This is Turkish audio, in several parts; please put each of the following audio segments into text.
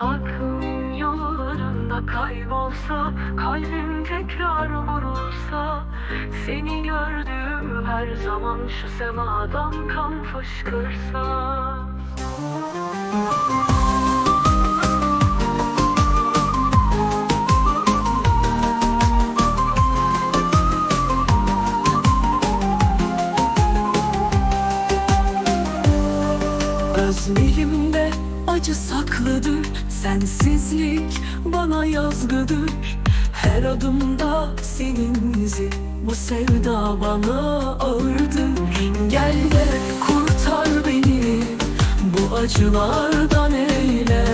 Aklım yollarında kaybolsa Kalbim tekrar vurulsa Seni gördüğüm her zaman Şu semadan kan fışkırsa Özlerimde acı saklıdır Sensizlik bana yazgıdır. Her adımda senin izin Bu sevda bana ağırdır. Gel de kurtar beni Bu acılardan eyle.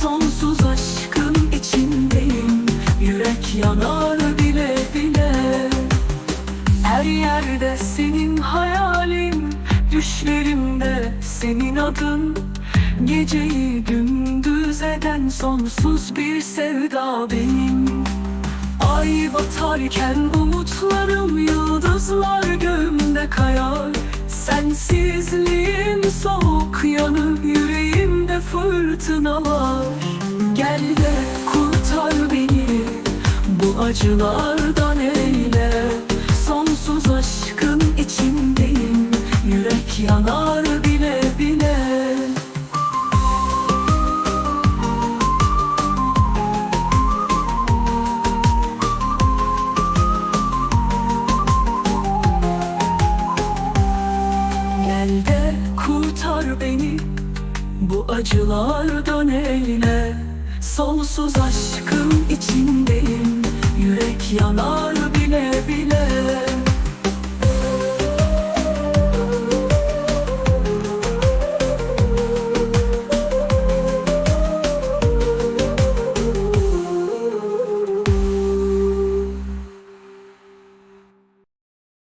Sonsuz aşkın içindeyim Yürek yanar bile bile. Her yerde senin hayalin Düşlerimde senin adın. Geceyi gündüz eden sonsuz bir sevda benim. Ay batarken umutlarım yıldızlar göğümde kayar. Sensizliğin soğuk yanı yüreğimde fırtınalar. Gel de kurtar beni bu acılardan eyle Yürek yanar bile bile. Gel de kurtar beni bu acılardan eyle Sonsuz aşkın içindeyim Yürek yanar